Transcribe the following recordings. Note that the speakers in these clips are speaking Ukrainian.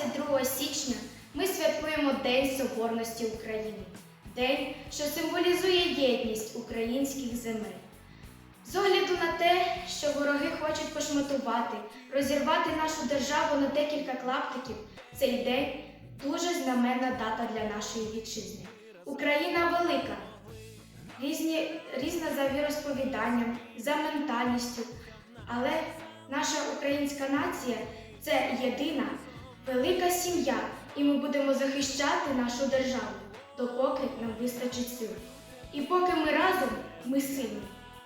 22 січня ми святкуємо День Соборності України, день, що символізує єдність українських земель. З огляду на те, що вороги хочуть пошматувати, розірвати нашу державу на декілька клаптиків, цей день дуже знаменна дата для нашої вітчизни. Україна велика, різні, різна за віросповіданням, за ментальністю, але наша українська нація це єдина велика сім'я, і ми будемо захищати нашу державу, допоки нам вистачить сил. І поки ми разом, ми сильні,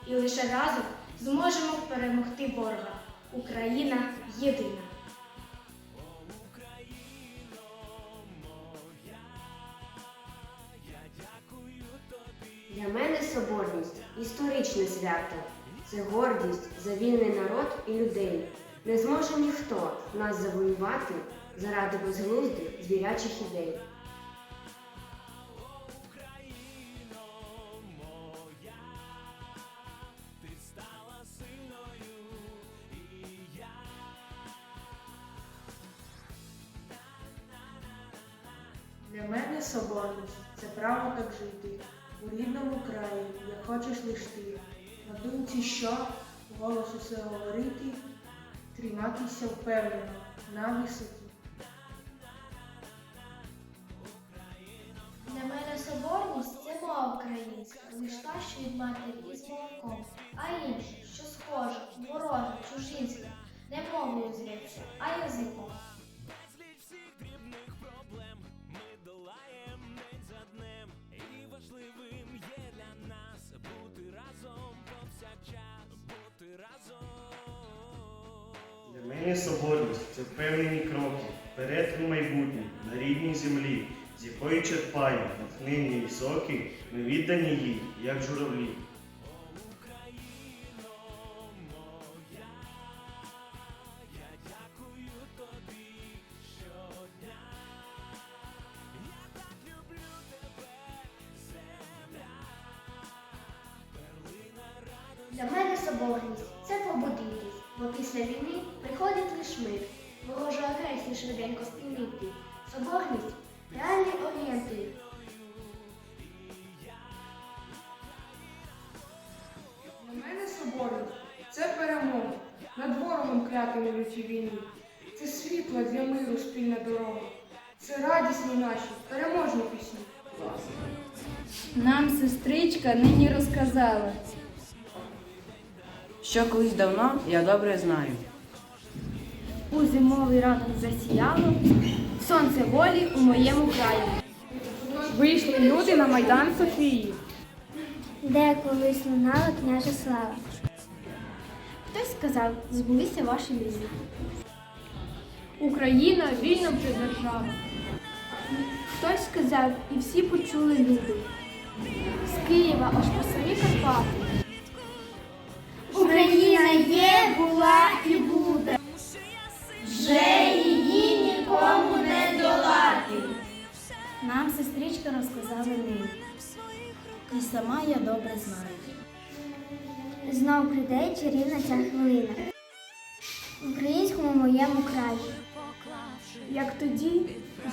і лише разом зможемо перемогти ворога. Україна єдина. Для мене соборність історичне свято. Це гордість за вільний народ і людей. Не зможе ніхто нас завоювати заради безглуздих звірячих ідей. Для мене соборність це право так жити. У рідному краї, як хочеш лиш ти. На думці що, голос усе говорити, триматися впевнено на висоті. Для мене соборність це мова українська, лиш та, що від матері із молоком, а інше, що схоже, вороже, чужинське, не мовою зветься, а язиком. Мене соборність це впевнені кроки вперед у майбутнє на рідній землі, з якої черпаємо натхнення і соки, ми віддані їй, як журавлі. Для мене соборність це побудитись, бо після війни приходить лиш мир. Ворожу агресію швиденько спинити. Соборність реальний орієнтир. Для мене соборність це перемога над ворогом клятим у лютій війні. Це світло для миру спільна дорога. Це радісні наші переможні пісні. Нам сестричка нині розказала. Що колись давно я добре знаю. У зимовий ранок засіяло сонце волі у моєму краї. Вийшли люди на Майдан Софії. Де колись лунала княжа слава. Хтось сказав, збулися ваші мрії. Україна вільна вже держава. Хтось сказав, і всі почули люди. З Києва аж по самі Карпати. Була і буде. Вже її нікому не долати. Нам сестричка розказала нині. І сама я добре знаю. Знов прийде чарівна ця хвилина. В українському моєму краї. Як тоді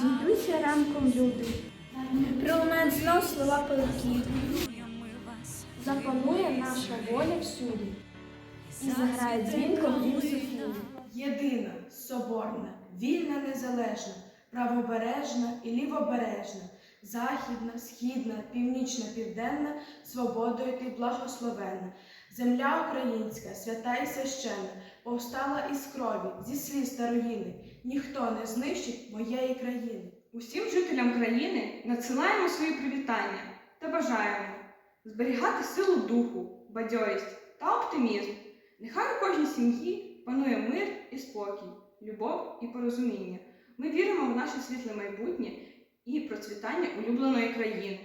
зійдуться ранком люди. Пролунають знов слова пилків. Запанує наша воля всюди. І заграє дзвінко в Софії. Єдина, соборна, вільна, незалежна, правобережна і лівобережна, західна, східна, північна, південна, свободою ти благословенна. Земля українська, свята і священна, повстала із крові, зі сліз та руїни. Ніхто не знищить моєї країни. Усім жителям країни надсилаємо свої привітання та бажаємо зберігати силу духу, бадьорість та оптимізм. Нехай у кожній сім'ї панує мир і спокій, любов і порозуміння. Ми віримо в наше світле майбутнє і процвітання улюбленої країни.